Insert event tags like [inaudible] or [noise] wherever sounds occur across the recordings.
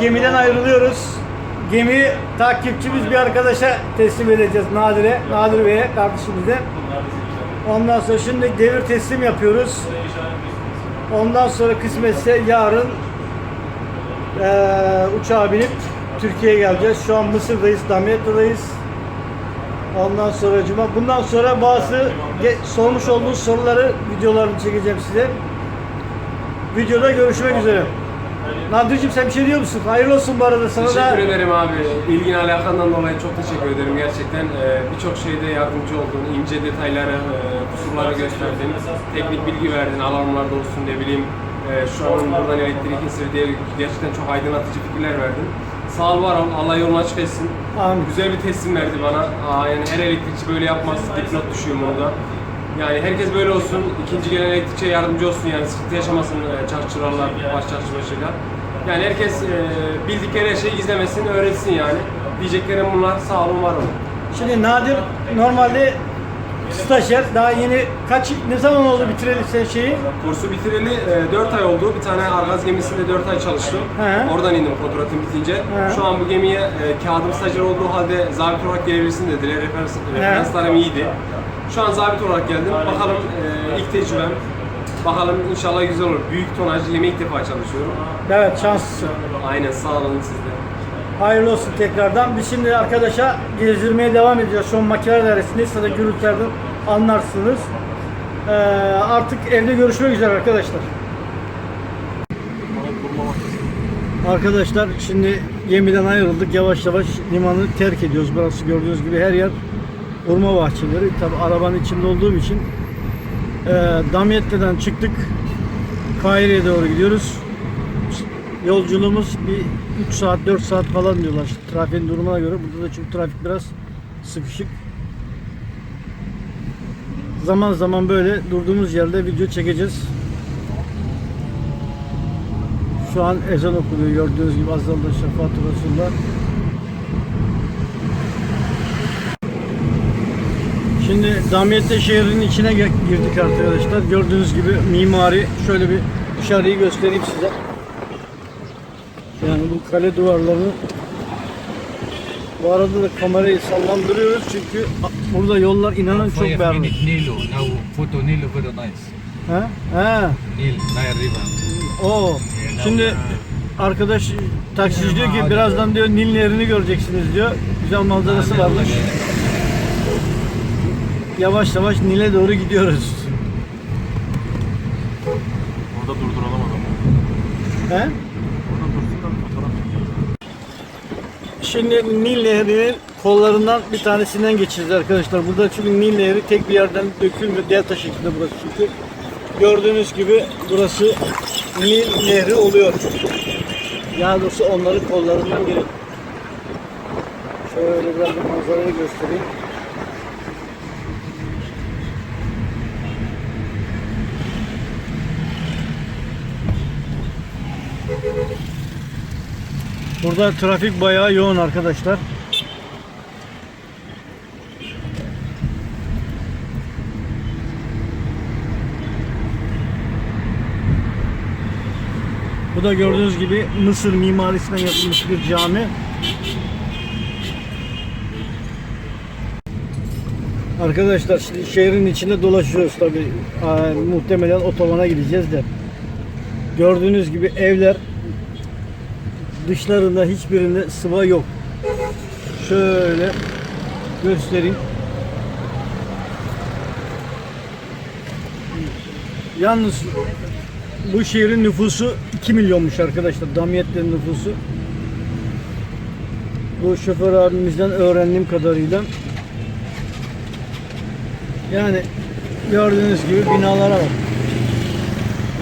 Gemiden ayrılıyoruz. Gemiyi takipçimiz bir arkadaşa teslim edeceğiz Nadir'e. Nadir Bey'e kardeşimize. Ondan sonra şimdi devir teslim yapıyoruz. Ondan sonra kısmetse yarın eee uçağa binip Türkiye'ye geleceğiz. Şu an Mısır'dayız, Damiet'ta'dayız. Ondan sonra cuma. Bundan sonra bazı sormuş olduğunuz soruları videolarını çekeceğim size. Videoda görüşmek üzere. Nadir'cim sen bir şey diyor musun? Hayırlı olsun bu arada sana da. Teşekkür ederim abi. İlgin alakandan dolayı çok teşekkür ederim gerçekten. Ee, Birçok şeyde yardımcı oldun. ince detayları, e, kusurları gösterdin. Teknik bilgi verdin. Alarmlarda olsun ne bileyim. e, Şu an buradan elektrik kesildi diye gerçekten çok aydınlatıcı fikirler verdin. Sağ ol var ol. Allah yolunu açık etsin. Amin. Güzel bir teslim verdi bana. Aa, yani her elektrikçi böyle yapmaz. Dipnot düşüyor burada. Yani herkes böyle olsun. İkinci gelen elektrikçiye yardımcı olsun yani sıkıntı yaşamasın e, çarkçılarla, baş çarkçı başıyla. Yani herkes e, bildikleri her şeyi gizlemesin, öğretsin yani. Diyeceklerim bunlar. Sağ olun, var olun. Şimdi Nadir normalde stajyer. Daha yeni kaç ne zaman oldu bitireli sen şeyi? Kursu bitireli 4 ay oldu. Bir tane Argaz gemisinde 4 ay çalıştım. He. Oradan indim kontratım bitince. He. Şu an bu gemiye e, kağıdım stajyer olduğu halde zabit olarak gelebilirsin dediler. Referans, referanslarım iyiydi. Şu an zabit olarak geldim. Bakalım e, ilk tecrübem. Bakalım inşallah güzel olur. Büyük tonaj gemi ilk defa çalışıyorum. Evet şanslısın. Aynen sağ olun siz de. Hayırlı olsun tekrardan. Biz şimdi arkadaşa gezdirmeye devam edeceğiz. Şu an makineler dairesindeyiz. Sonra gürültülerden anlarsınız. Ee, artık evde görüşmek üzere arkadaşlar. Arkadaşlar şimdi gemiden ayrıldık. Yavaş yavaş limanı terk ediyoruz. Burası gördüğünüz gibi her yer hurma bahçeleri. Tabi arabanın içinde olduğum için e, Damyette'den çıktık. Kahire'ye doğru gidiyoruz. Yolculuğumuz bir 3 saat 4 saat falan diyorlar işte trafiğin durumuna göre. Burada da çünkü trafik biraz sıkışık. Zaman zaman böyle durduğumuz yerde video çekeceğiz. Şu an ezan okunuyor gördüğünüz gibi Azal'da Şefaat Resulullah. Şimdi Damyette şehrinin içine girdik arkadaşlar. Gördüğünüz gibi mimari şöyle bir dışarıyı göstereyim size. Yani bu kale duvarlarını bu arada da kamerayı sallandırıyoruz çünkü burada yollar inanın çok berbat. Nilo. Now photo Nilo very nice. Ha? Ha. Nil, Nile River. O. Şimdi arkadaş taksici diyor ki birazdan diyor Nil Nehri'ni göreceksiniz diyor. Güzel manzarası varmış. Yavaş yavaş Nil'e doğru gidiyoruz. Orada durduralım adamı. He? Orada dursunlar fotoğraf. Şimdi Nil Nehri'nin kollarından bir tanesinden geçeceğiz arkadaşlar. Burada çünkü Nil Nehri tek bir yerden dökülmüyor. Delta şeklinde burası çünkü. Gördüğünüz gibi burası Nil Nehri oluyor. Ya doğrusu onların kollarından biri. Şöyle biraz manzarayı göstereyim. Burada trafik bayağı yoğun arkadaşlar. Bu da gördüğünüz gibi Mısır mimarisinden yapılmış bir cami. Arkadaşlar şimdi şehrin içinde dolaşıyoruz tabi. Muhtemelen otobana gideceğiz de. Gördüğünüz gibi evler dışlarında hiçbirinde sıva yok. Şöyle göstereyim. Yalnız bu şehrin nüfusu 2 milyonmuş arkadaşlar. Damiyetlerin nüfusu. Bu şoför abimizden öğrendiğim kadarıyla. Yani gördüğünüz gibi binalara bak.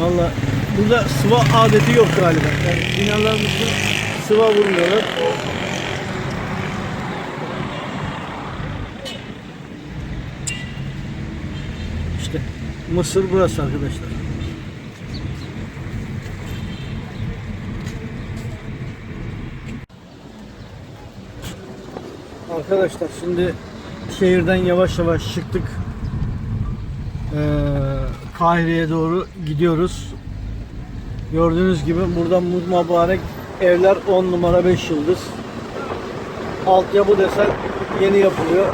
Valla burada sıva adeti yok galiba. Yani binalarımızda sıva vurmuyorlar. İşte Mısır burası arkadaşlar. Arkadaşlar şimdi şehirden yavaş yavaş çıktık. Ee, Kahire'ye doğru gidiyoruz. Gördüğünüz gibi buradan bu mübarek evler 10 numara 5 yıldız. Altyapı desen yeni yapılıyor.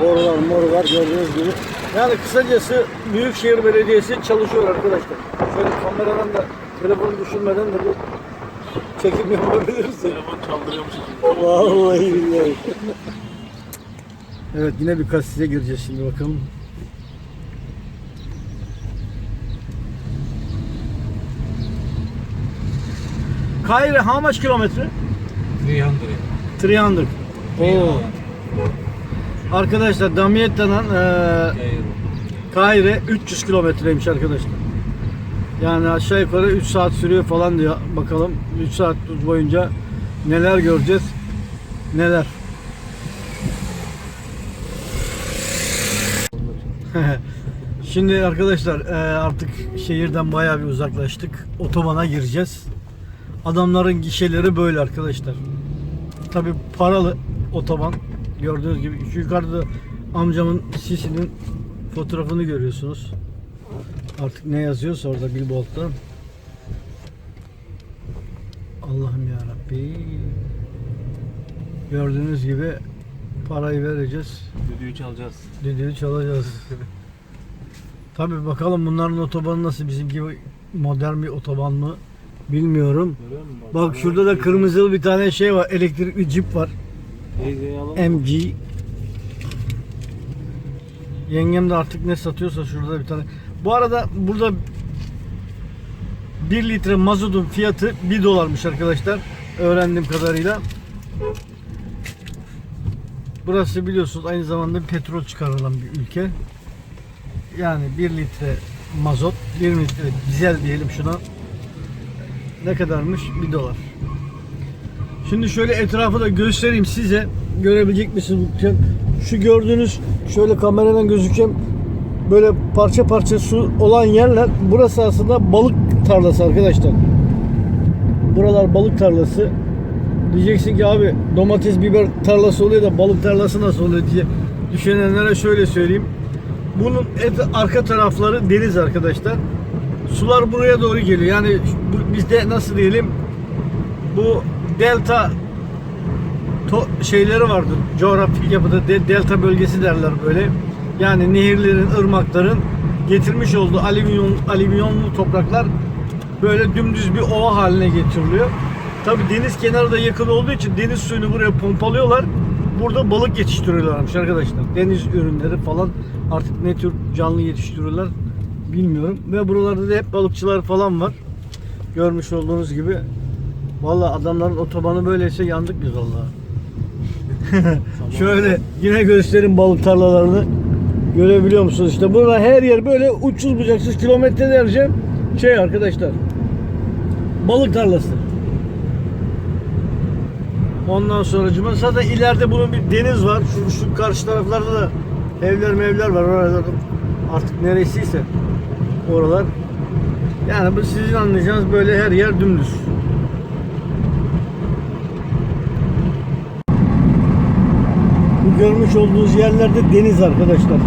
Borular morular gördüğünüz gibi. Yani kısacası Büyükşehir Belediyesi çalışıyor arkadaşlar. Şöyle kameradan da telefonu düşürmeden de bir çekim yapabilirsin. Telefon çaldırıyormuş. Vallahi billahi. evet yine bir kasise gireceğiz şimdi bakalım. Kayre how much kilometre? 300. 300. Oo. Arkadaşlar Damiet'ten eee Cairo. Kahire 300 kilometreymiş arkadaşlar. Yani aşağı yukarı 3 saat sürüyor falan diyor. Bakalım 3 saat boyunca neler göreceğiz. Neler. [laughs] Şimdi arkadaşlar e, artık şehirden bayağı bir uzaklaştık. Otobana gireceğiz. Adamların gişeleri böyle arkadaşlar. Tabi paralı otoban. Gördüğünüz gibi şu yukarıda amcamın sisinin fotoğrafını görüyorsunuz. Artık ne yazıyorsa orada billboardda. Allah'ım ya Rabbi. Gördüğünüz gibi parayı vereceğiz. Düdüğü çalacağız. Düdüğü çalacağız. [laughs] Tabi bakalım bunların otobanı nasıl bizim gibi modern bir otoban mı bilmiyorum. Bak şurada da kırmızılı bir tane şey var. Elektrikli cip var. MG. Yengem de artık ne satıyorsa şurada bir tane. Bu arada burada 1 litre mazotun fiyatı 1 dolarmış arkadaşlar. Öğrendiğim kadarıyla. Burası biliyorsunuz aynı zamanda petrol çıkarılan bir ülke. Yani 1 litre mazot, 1 litre dizel diyelim şuna. Ne kadarmış? 1 dolar. Şimdi şöyle etrafı da göstereyim size. Görebilecek misiniz? Şu gördüğünüz şöyle kameradan gözükeceğim. Böyle parça parça su olan yerler burası aslında balık tarlası arkadaşlar. Buralar balık tarlası. Diyeceksin ki abi domates biber tarlası oluyor da balık tarlası nasıl oluyor diye düşünenlere şöyle söyleyeyim. Bunun et, arka tarafları deniz arkadaşlar. Sular buraya doğru geliyor. Yani bizde nasıl diyelim bu delta şeyleri vardır. Coğrafik yapıda de- delta bölgesi derler böyle. Yani nehirlerin, ırmakların getirmiş olduğu alüminyum alüminyumlu topraklar böyle dümdüz bir ova haline getiriliyor. Tabi deniz kenarı da yakın olduğu için deniz suyunu buraya pompalıyorlar. Burada balık yetiştiriyorlarmış arkadaşlar. Deniz ürünleri falan artık ne tür canlı yetiştiriyorlar bilmiyorum. Ve buralarda da hep balıkçılar falan var. Görmüş olduğunuz gibi. Vallahi adamların otobanı böyleyse yandık biz vallahi. [laughs] Şöyle yine göstereyim balık tarlalarını. Görebiliyor musunuz? İşte burada her yer böyle uçsuz bucaksız kilometrelerce şey arkadaşlar. Balık tarlası. Ondan sonra zaten ileride bunun bir deniz var. Şu, şu karşı taraflarda da evler mevler var. Oralarda artık neresiyse oralar. Yani bu sizin anlayacağınız böyle her yer dümdüz. Bu görmüş olduğunuz yerlerde deniz arkadaşlar.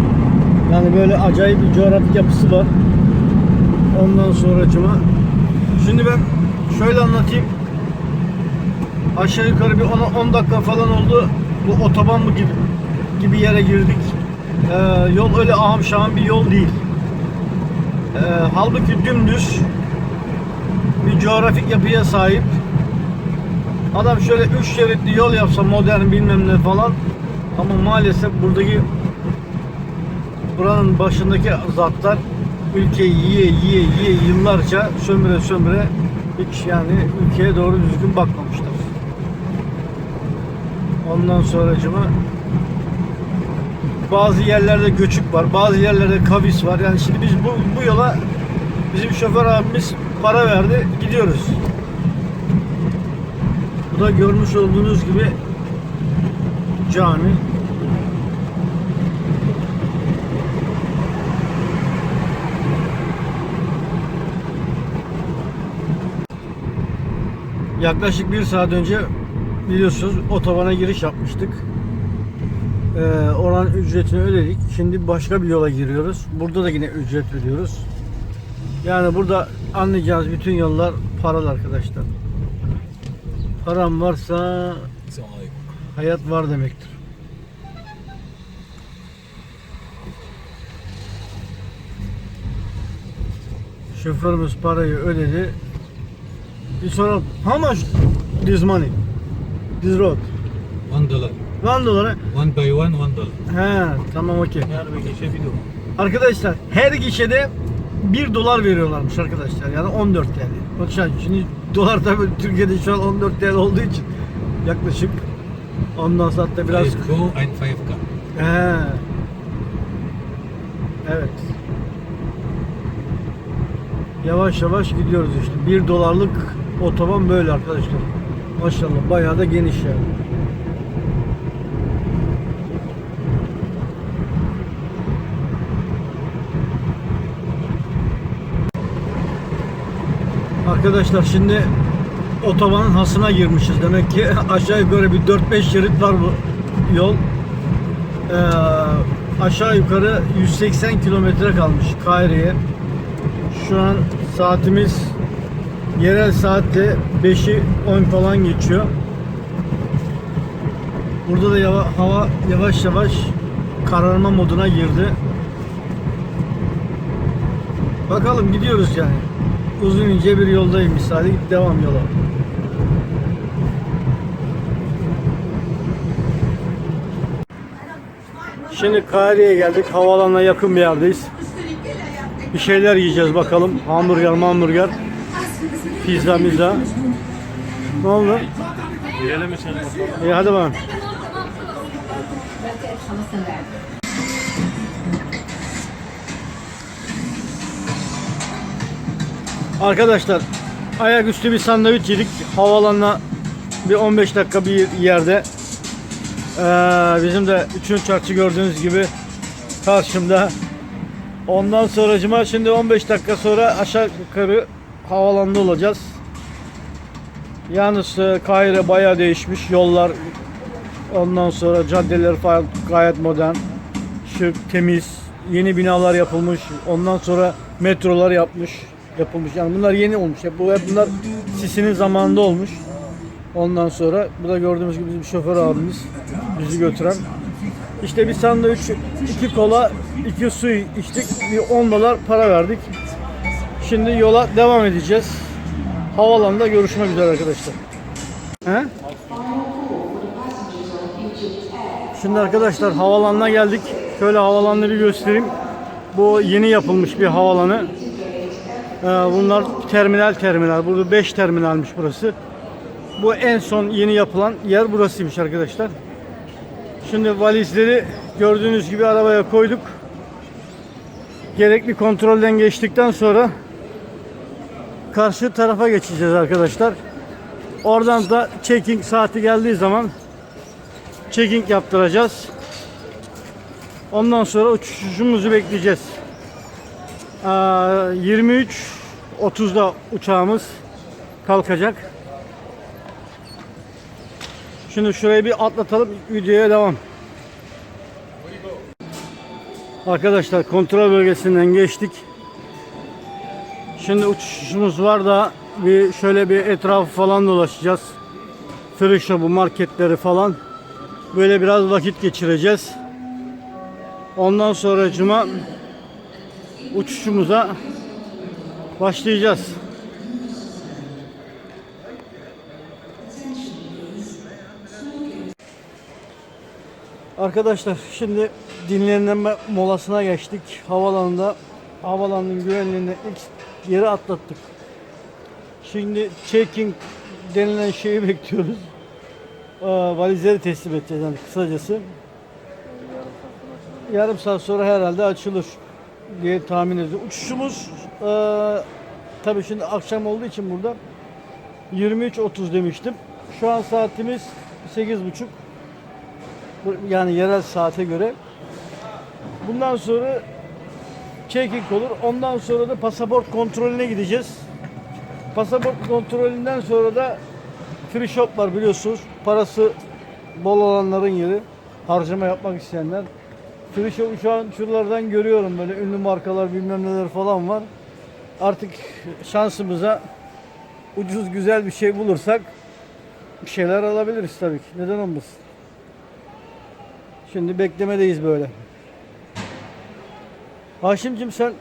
Yani böyle acayip bir coğrafik yapısı var. Ondan sonracıma Şimdi ben şöyle anlatayım. Aşağı yukarı bir 10, 10 dakika falan oldu. Bu otoban mı gibi gibi yere girdik. Ee, yol öyle aham şahım bir yol değil. Ee, halbuki dümdüz bir coğrafik yapıya sahip. Adam şöyle üç şeritli yol yapsa modern bilmem ne falan ama maalesef buradaki buranın başındaki zatlar ülkeyi yiye yiye yiye yıllarca sömüre sömüre hiç yani ülkeye doğru düzgün bakmamışlar. Ondan sonracıma bazı yerlerde göçük var, bazı yerlerde kavis var. Yani şimdi biz bu, bu yola bizim şoför abimiz para verdi, gidiyoruz. Bu da görmüş olduğunuz gibi cami. Yaklaşık bir saat önce biliyorsunuz otobana giriş yapmıştık. Ee, oranın ücretini ödedik. Şimdi başka bir yola giriyoruz. Burada da yine ücret ödüyoruz. Yani burada anlayacağınız bütün yollar paralı arkadaşlar. Param varsa hayat var demektir. Şoförümüz parayı ödedi. Bir sonra how much this money? This road? One dollar. One dollar. One by one, one dollar. He tamam okey. Her bir geçe bir dolar. Arkadaşlar her gişede 1 dolar veriyorlarmış arkadaşlar. Yani 14 TL. Bak şu an şimdi dolar tabii Türkiye'de şu an 14 TL olduğu için yaklaşık ondan sonra da biraz Five go and five come. He. Evet. Yavaş yavaş gidiyoruz işte. 1 dolarlık otoban böyle arkadaşlar. Maşallah bayağı da geniş yani. Arkadaşlar şimdi otobanın hasına girmişiz. Demek ki [laughs] aşağı yukarı bir 4-5 şerit var bu yol. Ee, aşağı yukarı 180 kilometre kalmış Kahire'ye. Şu an saatimiz yerel saatte 5'i 10 falan geçiyor. Burada da yava- hava yavaş yavaş kararma moduna girdi. Bakalım gidiyoruz yani. Uzun ince bir yoldayım misali. Devam yola. Şimdi Kahire'ye geldik. Havaalanına yakın bir yerdeyiz. Bir şeyler yiyeceğiz bakalım. Hamburger, hamburger. Pizza, mizza. Ne oldu? Girelim sen bakalım? İyi hadi bakalım. Arkadaşlar ayaküstü bir sandviç yedik. Havaalanına bir 15 dakika bir yerde. Ee, bizim de 3. çarşı gördüğünüz gibi karşımda. Ondan sonracıma şimdi 15 dakika sonra aşağı yukarı havaalanında olacağız. Yalnız e, Kahire bayağı değişmiş. Yollar ondan sonra caddeler falan gayet modern. Şık, temiz. Yeni binalar yapılmış. Ondan sonra metrolar yapmış. Yapılmış. Yani bunlar yeni olmuş. Hep bu hep bunlar Sisi'nin zamanında olmuş. Ondan sonra bu da gördüğümüz gibi bizim şoför abimiz bizi götüren. İşte bir sandviç, iki kola, iki su içtik. Bir 10 dolar para verdik. Şimdi yola devam edeceğiz. Havalanında görüşmek üzere arkadaşlar. He? Şimdi arkadaşlar havalanına geldik. Şöyle havalanını bir göstereyim. Bu yeni yapılmış bir havalanı. Ee, bunlar terminal terminal. Burada 5 terminalmiş burası. Bu en son yeni yapılan yer burasıymış arkadaşlar. Şimdi valizleri gördüğünüz gibi arabaya koyduk. Gerekli kontrolden geçtikten sonra karşı tarafa geçeceğiz arkadaşlar. Oradan da checking saati geldiği zaman checking yaptıracağız. Ondan sonra uçuşumuzu bekleyeceğiz. Aa, 23.30'da uçağımız kalkacak. Şimdi şurayı bir atlatalım videoya devam. Arkadaşlar kontrol bölgesinden geçtik. Şimdi uçuşumuz var da bir şöyle bir etrafı falan dolaşacağız. Free shop'u, marketleri falan. Böyle biraz vakit geçireceğiz. Ondan sonra cuma uçuşumuza başlayacağız. Arkadaşlar şimdi dinlenme molasına geçtik. Havalanında havalanının güvenliğinde ilk yeri atlattık. Şimdi checking denilen şeyi [laughs] bekliyoruz. Ee, valizleri teslim edeceğiz yani kısacası. Yarım saat sonra herhalde açılır diye tahmin ediyorum. Uçuşumuz e, tabii şimdi akşam olduğu için burada 23.30 demiştim. Şu an saatimiz 8.30. Bu- Yani yerel saate göre. Bundan sonra checking olur. Ondan sonra da pasaport kontrolüne gideceğiz. Pasaport kontrolünden sonra da free shop var biliyorsunuz. Parası bol olanların yeri. Harcama yapmak isteyenler. Free shop şu an şuralardan görüyorum böyle ünlü markalar bilmem neler falan var. Artık şansımıza ucuz güzel bir şey bulursak bir şeyler alabiliriz tabii ki. Neden olmasın? Şimdi beklemedeyiz böyle. Haşimcim sen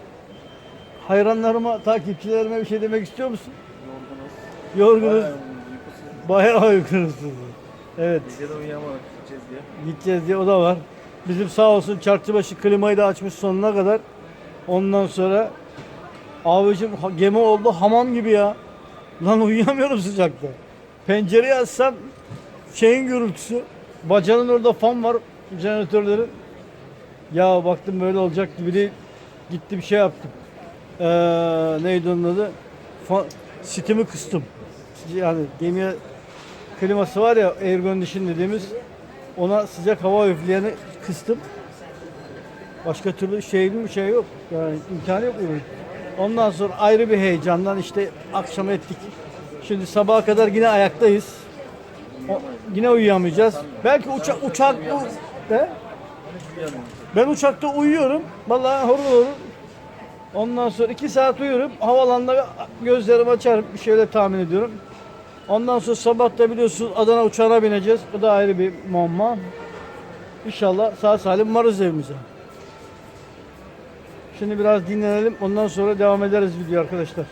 hayranlarıma, takipçilerime bir şey demek istiyor musun? Yorgunuz. Bayağı uykunuz. Evet. Gece de uyuyamadık gideceğiz diye. Gideceğiz diye o da var. Bizim sağ olsun çarkçıbaşı klimayı da açmış sonuna kadar. Ondan sonra abicim gemi oldu hamam gibi ya. Lan uyuyamıyorum sıcakta. Pencereyi açsam şeyin gürültüsü. Bacanın orada fan var jeneratörlerin. Ya baktım böyle olacak gibi değil. Gitti bir şey yaptım. Ee, neydi onun adı? Fan, sitimi kıstım. Yani gemiye kliması var ya air condition dediğimiz ona sıcak hava üfleyeni kıstım. Başka türlü şey bir şey yok. Yani imkanı yok bunun. Ondan sonra ayrı bir heyecandan işte akşam ettik. Şimdi sabaha kadar yine ayaktayız. O- yine uyuyamayacağız. Belki uçak uçak de ben uçakta uyuyorum. Vallahi horul horul. Ondan sonra iki saat uyuyorum. Havalanda gözlerimi açarım. Bir şöyle tahmin ediyorum. Ondan sonra sabah da biliyorsunuz Adana uçağına bineceğiz. Bu da ayrı bir muamma. İnşallah sağ salim varız evimize. Şimdi biraz dinlenelim. Ondan sonra devam ederiz video arkadaşlar.